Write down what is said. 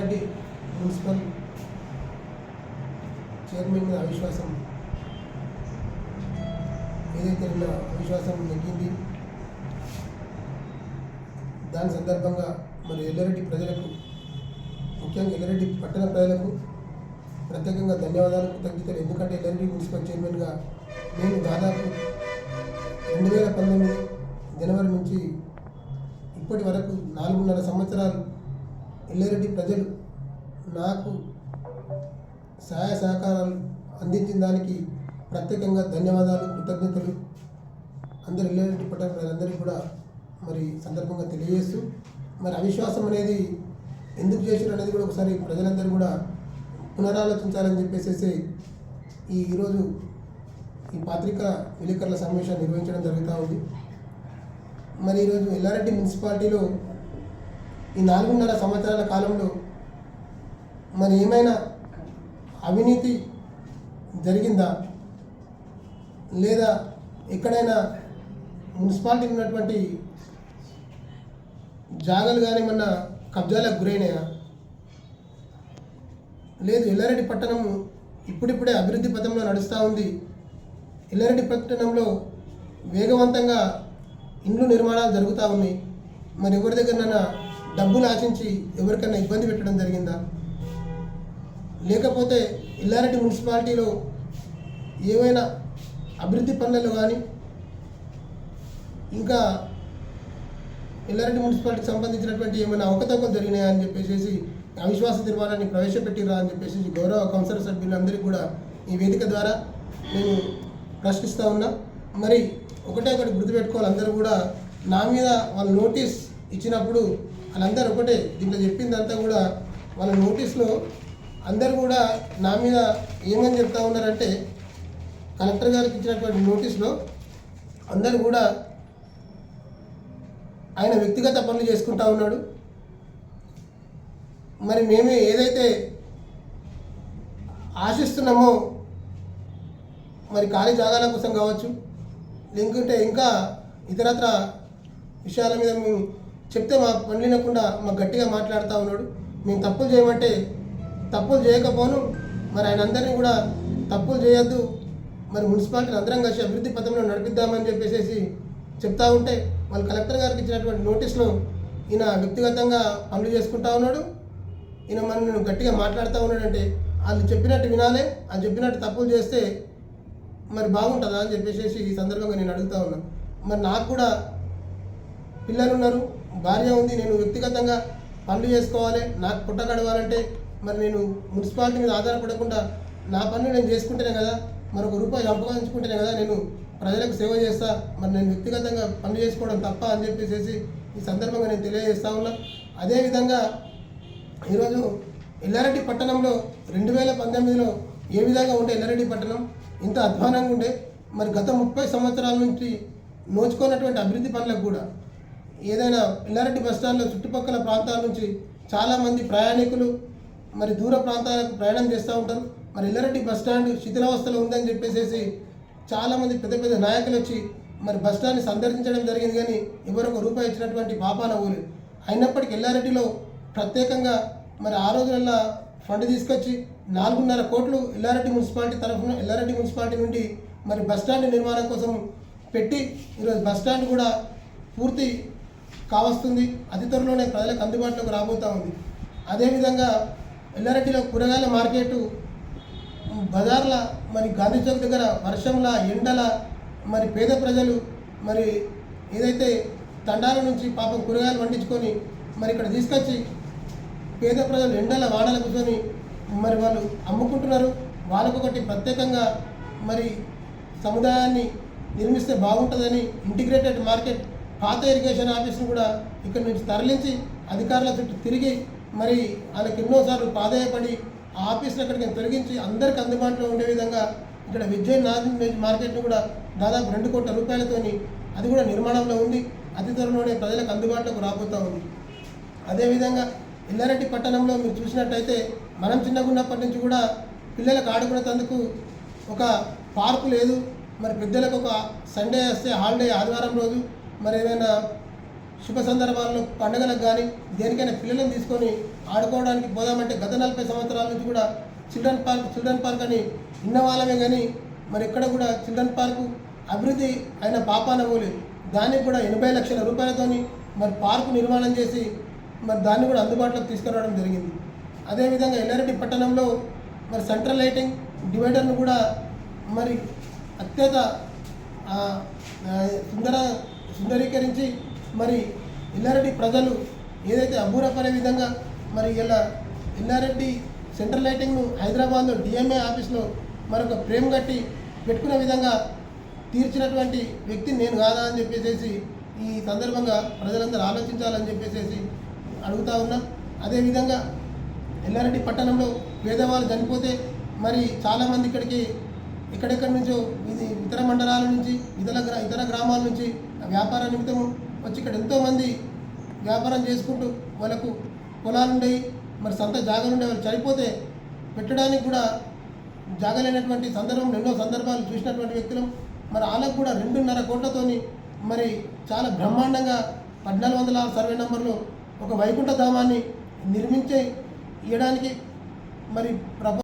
Reddy municipal chairman మీద అవిశ్వాసం ఏదైతే నిన్న అవిశ్వాసం నెగ్గింది. దాని సందర్భంగా మరి ఎల్లారెడ్డి ప్రజలకు ముఖ్యంగా ఎల్లారెడ్డి పట్టణ ప్రజలకు ప్రత్యేకంగా ధన్యవాదాలు కృతజ్ఞతలు. ఎందుకంటే ఎల్లారెడ్డి మున్సిపల్ చైర్మన్గా నేను దాదాపు రెండు వేల పంతొమ్మిది జనవరి నుంచి ఇప్పటి వరకు నాలుగున్నర సంవత్సరాలు ఎల్లారెడ్డి ప్రజలు నాకు సహాయ సహకారాలు అందించిన దానికి ప్రత్యేకంగా ధన్యవాదాలు కృతజ్ఞతలు. అందరు ఎల్లారెడ్డి పట్టణ ప్రజలందరికీ కూడా మరి సందర్భంగా తెలియజేస్తూ మరి అవిశ్వాసం అనేది ఎందుకు చేశారు అనేది కూడా ఒకసారి ప్రజలందరూ కూడా పునరాలోచించాలని చెప్పేసి ఈ ఈరోజు ఈ పాత్రిక విలేకరుల సమావేశాన్ని నిర్వహించడం జరుగుతూ ఉంది. మరి ఈరోజు ఎల్లారెడ్డి మున్సిపాలిటీలో ఈ నాలుగున్నర సంవత్సరాల కాలంలో మరి ఏమైనా అవినీతి జరిగిందా? లేదా ఎక్కడైనా మున్సిపాలిటీ ఉన్నటువంటి జాగాలు కానీ మన కబ్జాలకు గురైనాయా? లేదు ఎల్లారెడ్డి పట్టణం ఇప్పుడిప్పుడే అభివృద్ధి పథంలో నడుస్తూ ఉంది. ఎల్లారెడ్డి పట్టణంలో వేగవంతంగా ఇండ్లు నిర్మాణాలు జరుగుతూ ఉన్నాయి. మరి ఎవరి దగ్గరనైనా డబ్బులు ఆశించి ఎవరికైనా ఇబ్బంది పెట్టడం జరిగిందా? లేకపోతే ఇల్లారెడ్డి మున్సిపాలిటీలో ఏవైనా అభివృద్ధి పనులలో కానీ ఇంకా ఇల్లారెడ్డి మున్సిపాలిటీకి సంబంధించినటువంటి ఏమైనా అవకతవకలు జరిగినాయా అని చెప్పేసి అవిశ్వాస తీర్మానాన్ని ప్రవేశపెట్టిరా అని చెప్పేసి గౌరవ కౌన్సిలర్ సభ్యులందరికీ కూడా ఈ వేదిక ద్వారా నేను ప్రశ్నిస్తూ ఉన్నా. మరి ఒకటే ఒకటి గుర్తుపెట్టుకోవాలి అందరూ కూడా నా మీద వాళ్ళు నోటీస్ ఇచ్చినప్పుడు వాళ్ళందరూ ఒకటే. దీంట్లో చెప్పిందంతా కూడా వాళ్ళ నోటీస్లో అందరూ కూడా నా మీద ఏమని చెప్తా ఉన్నారంటే కలెక్టర్ గారికి ఇచ్చినటువంటి నోటీస్లో అందరూ కూడా ఆయన వ్యక్తిగత పనులు చేసుకుంటా ఉన్నాడు. మరి మేము ఏదైతే ఆశిస్తున్నామో మరి ఖాళీ జాగాల కోసం కావచ్చు లేకుంటే ఇంకా ఇతరత్ర విషయాల మీద మేము చెప్తే మా పని వినకుండా మాకు గట్టిగా మాట్లాడుతూ ఉన్నాడు. మేము తప్పులు చేయమంటే తప్పులు చేయకపోను. మరి ఆయన అందరినీ కూడా తప్పులు చేయొద్దు. మరి మున్సిపాలిటీని అందరం కలిసి అభివృద్ధి పథంలో నడిపిద్దామని చెప్పేసి చెప్తా ఉంటే వాళ్ళు కలెక్టర్ గారికి ఇచ్చినటువంటి నోటీస్ను ఈయన వ్యక్తిగతంగా అమలు చేసుకుంటా ఉన్నాడు. ఈయన మనల్ని గట్టిగా మాట్లాడుతూ ఉన్నాడంటే వాళ్ళు చెప్పినట్టు వినాలే వాళ్ళు చెప్పినట్టు తప్పులు చేస్తే మరి బాగుంటుందా అని చెప్పేసి ఈ సందర్భంగా నేను అడుగుతా ఉన్నాను మరి నాకు కూడా పిల్లలు ఉన్నారు. భార్య ఉంది నేను వ్యక్తిగతంగా పనులు చేసుకోవాలి నాకు పుట్ట గడవాలంటే మరి నేను మున్సిపాలిటీ మీద ఆధారపడకుండా నా పనులు నేను చేసుకుంటేనే కదా మరొక రూపాయి సంపాదించుకుంటేనే కదా నేను ప్రజలకు సేవ చేస్తా మరి నేను వ్యక్తిగతంగా పనులు చేసుకోవడం తప్ప అని చెప్పేసి ఈ సందర్భంగా నేను తెలియజేస్తా ఉన్నా. అదేవిధంగా ఈరోజు ఎల్లారెడ్డి పట్టణంలో రెండు వేల పంతొమ్మిదిలో ఏ విధంగా ఉండే ఎల్లారెడ్డి పట్టణం? ఇంత అధ్వానంగా ఉండే మరి గత ముప్పై సంవత్సరాల నుంచి నోచుకున్నటువంటి అభివృద్ధి పనులకు కూడా ఏదైనా ఎల్లారెడ్డి బస్ స్టాండ్లో చుట్టుపక్కల ప్రాంతాల నుంచి చాలామంది ప్రయాణికులు మరి దూర ప్రాంతాలకు ప్రయాణం చేస్తూ ఉంటారు. మరి ఎల్లారెడ్డి బస్ స్టాండ్ శిథిలావస్థలో ఉందని చెప్పేసి చాలామంది పెద్ద పెద్ద నాయకులు వచ్చి మరి బస్ స్టాండ్ని సందర్శించడం జరిగింది కానీ ఎవరొక రూపాయి ఇచ్చినటువంటి పాపాన ఊరు. అయినప్పటికీ ఎల్లారెడ్డిలో ప్రత్యేకంగా మరి ఆ రోజులల్లా ఫండ్ తీసుకొచ్చి నాలుగున్నర కోట్లు ఎల్లారెడ్డి మున్సిపాలిటీ తరఫున ఎల్లారెడ్డి మున్సిపాలిటీ నుండి మరి బస్ స్టాండ్ నిర్మాణం కోసం పెట్టి ఈరోజు బస్ స్టాండ్ కూడా పూర్తి కావస్తుంది. అతి త్వరలోనే ప్రజలకు అందుబాటులోకి రాబోతూ ఉంది. అదేవిధంగా ఎల్లారెడ్డిలో కూరగాయల మార్కెట్ బజార్ల మరి గాంధీ చౌక్ దగ్గర వర్షంల ఎండల మరి పేద ప్రజలు మరి ఏదైతే తండాల నుంచి పాపం కూరగాయలు వండించుకొని మరి ఇక్కడ తీసుకొచ్చి పేద ప్రజలు ఎండల వాడల కూర్చొని మరి వాళ్ళు అమ్ముకుంటున్నారు. వాళ్ళకొకటి ప్రత్యేకంగా మరి సముదాయాన్ని నిర్మిస్తే బాగుంటుందని ఇంటిగ్రేటెడ్ మార్కెట్ పాత ఇరిగేషన్ ఆఫీస్ను కూడా ఇక్కడ నుంచి తరలించి అధికారుల చుట్టూ తిరిగి మరి వాళ్ళకి ఎన్నోసార్లు పాదాయపడి ఆ ఆఫీస్ని అక్కడికి తొలగించి అందరికి అందుబాటులో ఉండే విధంగా ఇక్కడ విజయ్ నాథ్ మార్కెట్ను కూడా దాదాపు రెండు కోట్ల రూపాయలతోని అది కూడా నిర్మాణంలో ఉంది. అతి త్వరలోనే ప్రజలకు అందుబాటులోకి రాబోతూ ఉంది. అదేవిధంగా ఎల్లారెడ్డి పట్టణంలో మీరు చూసినట్టయితే మనం చిన్నగా ఉన్నప్పటి నుంచి కూడా పిల్లలకు ఆడుకునేందుకు ఒక పార్కు లేదు. మరి పెద్దలకు ఒక సండే వస్తే హాలిడే ఆదివారం రోజు మరి ఏదైనా శుభ సందర్భాల్లో పండుగలకు కానీ దేనికైనా పిల్లలను తీసుకొని ఆడుకోవడానికి పోదామంటే గత నలభై సంవత్సరాల నుంచి కూడా చిల్డ్రన్ పార్క్ చిల్డ్రన్ పార్క్ అని విన్నవాళ్ళమే కానీ మరి ఎక్కడ కూడా చిల్డ్రన్ పార్కు అభివృద్ధి అయిన పాపాన పోలేదు. దానికి కూడా ఎనభై లక్షల రూపాయలతోని మరి పార్కు నిర్మాణం చేసి మరి దాన్ని కూడా అందుబాటులోకి తీసుకురావడం జరిగింది. అదేవిధంగా ఎల్లారెడ్డి పట్టణంలో మరి సెంట్రల్ లైటింగ్ డివైడర్ను కూడా మరి అత్యంత సుందర సుందరీకరించి మరి ఎల్లారెడ్డి ప్రజలు ఏదైతే అబ్బూరపడే విధంగా మరి ఇలా ఎల్లారెడ్డి సెంట్రల్ లైటింగ్ను హైదరాబాద్లో డిఎంఏ ఆఫీస్లో మరొక ఫ్రేమ్ కట్టి పెట్టుకునే విధంగా తీర్చినటువంటి వ్యక్తి నేను కాదా అని చెప్పేసి ఈ సందర్భంగా ప్రజలందరూ ఆలోచించాలని చెప్పేసి అడుగుతా ఉన్నా. అదేవిధంగా ఎల్లారెడ్డి పట్టణంలో పేదవాళ్ళు చనిపోతే మరి చాలామంది ఇక్కడికి ఎక్కడెక్కడి నుంచో? ఇది ఇతర మండలాల నుంచి ఇతర గ్రా ఇతర గ్రామాల నుంచి వ్యాపార నిమిత్తము వచ్చి ఇక్కడ ఎంతోమంది వ్యాపారం చేసుకుంటూ వాళ్ళకు పొలాలు ఉండేవి మరి సొంత జాగలు ఉండే వాళ్ళు చనిపోతే పెట్టడానికి కూడా జాగలేనటువంటి సందర్భం ఎన్నో సందర్భాలు చూసినటువంటి వ్యక్తులు. మరి వాళ్ళకు కూడా రెండున్నర కోట్లతోని మరి చాలా బ్రహ్మాండంగా పద్నాలుగు వందల ఆరు సర్వే నెంబర్లో ఒక వైకుంఠ ధామాన్ని నిర్మించే ఇవ్వడానికి మరి ప్రభు